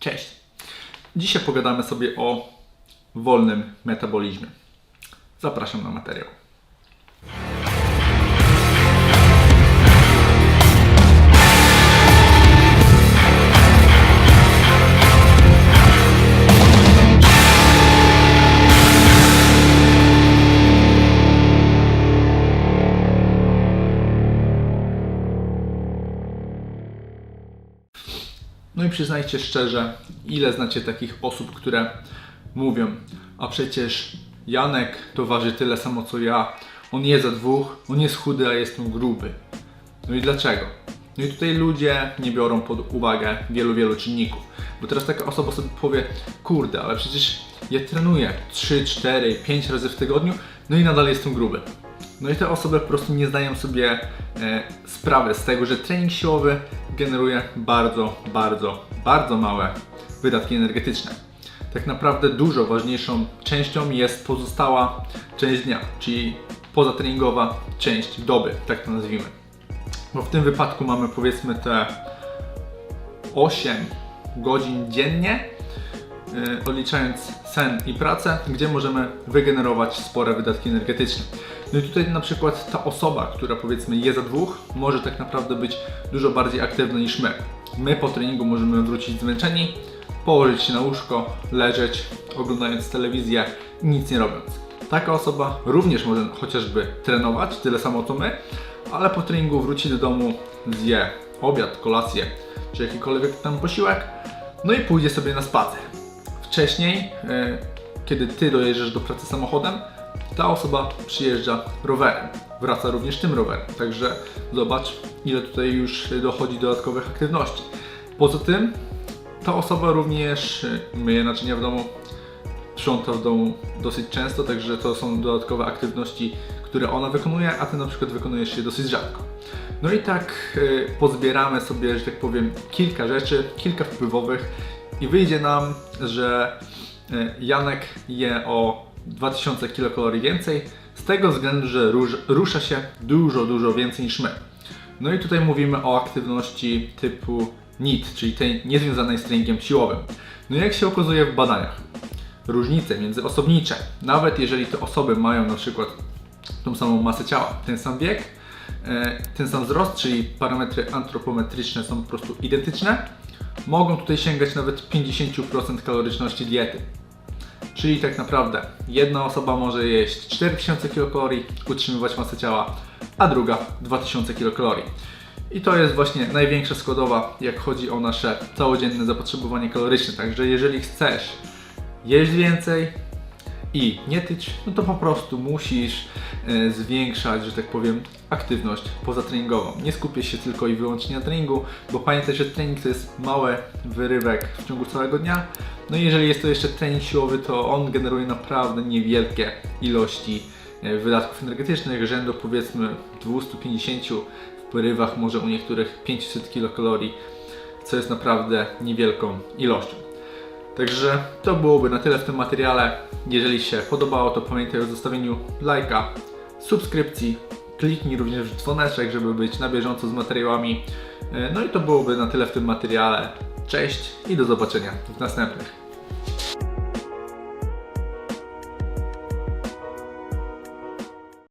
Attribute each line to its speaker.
Speaker 1: Cześć! Dzisiaj pogadamy sobie o wolnym metabolizmie. Zapraszam na materiał. No i przyznajcie szczerze, ile znacie takich osób, które mówią, a przecież Janek to waży tyle samo co ja, on je za dwóch, on jest chudy, a jestem gruby. No i dlaczego? No i tutaj ludzie nie biorą pod uwagę wielu, wielu czynników. Bo teraz taka osoba sobie powie, kurde, ale przecież ja trenuję 3, 4, 5 razy w tygodniu, no i nadal jestem gruby. No i te osoby po prostu nie zdają sobie e, sprawy z tego, że trening siłowy generuje bardzo, bardzo, bardzo małe wydatki energetyczne. Tak naprawdę dużo ważniejszą częścią jest pozostała część dnia, czyli pozatreningowa część doby, tak to nazwijmy. Bo w tym wypadku mamy powiedzmy te 8 godzin dziennie, yy, odliczając sen i pracę, gdzie możemy wygenerować spore wydatki energetyczne. No i tutaj na przykład ta osoba, która powiedzmy je za dwóch, może tak naprawdę być dużo bardziej aktywna niż my. My po treningu możemy wrócić zmęczeni, położyć się na łóżko, leżeć, oglądając telewizję nic nie robiąc. Taka osoba również może chociażby trenować, tyle samo co my, ale po treningu wróci do domu, zje obiad, kolację czy jakikolwiek tam posiłek, no i pójdzie sobie na spacer. Wcześniej, e, kiedy ty dojeżdżasz do pracy samochodem, ta osoba przyjeżdża rowerem. Wraca również tym rowerem. Także zobacz, ile tutaj już dochodzi dodatkowych aktywności. Poza tym, ta osoba również myje naczynia w domu, sprząta w domu dosyć często, także to są dodatkowe aktywności, które ona wykonuje, a ty na przykład wykonujesz je dosyć rzadko. No i tak y, pozbieramy sobie, że tak powiem, kilka rzeczy, kilka wpływowych i wyjdzie nam, że y, Janek je o 2000 kilokalorii więcej, z tego względu, że rusza się dużo, dużo więcej niż my. No i tutaj mówimy o aktywności typu NIT, czyli tej niezwiązanej z treningiem siłowym. No i jak się okazuje w badaniach, różnice międzyosobnicze, nawet jeżeli te osoby mają na przykład tą samą masę ciała, ten sam wiek, e, ten sam wzrost, czyli parametry antropometryczne są po prostu identyczne, mogą tutaj sięgać nawet 50% kaloryczności diety. Czyli tak naprawdę jedna osoba może jeść 4000 kilokalorii, utrzymywać masę ciała, a druga 2000 kilokalorii. I to jest właśnie największa składowa, jak chodzi o nasze całodzienne zapotrzebowanie kaloryczne. Także jeżeli chcesz jeść więcej i nie tyć, no to po prostu musisz e, zwiększać, że tak powiem, aktywność pozatreningową. Nie skupię się tylko i wyłącznie na treningu, bo pamiętaj, że trening to jest mały wyrywek w ciągu całego dnia. No i jeżeli jest to jeszcze trening siłowy, to on generuje naprawdę niewielkie ilości e, wydatków energetycznych, rzędu powiedzmy 250 w porywach, może u niektórych 500 kilokalorii, co jest naprawdę niewielką ilością. Także to byłoby na tyle w tym materiale. Jeżeli się podobało, to pamiętaj o zostawieniu lajka, subskrypcji, kliknij również w dzwoneczek, żeby być na bieżąco z materiałami. E, No i to byłoby na tyle w tym materiale. Cześć i do zobaczenia w następnych.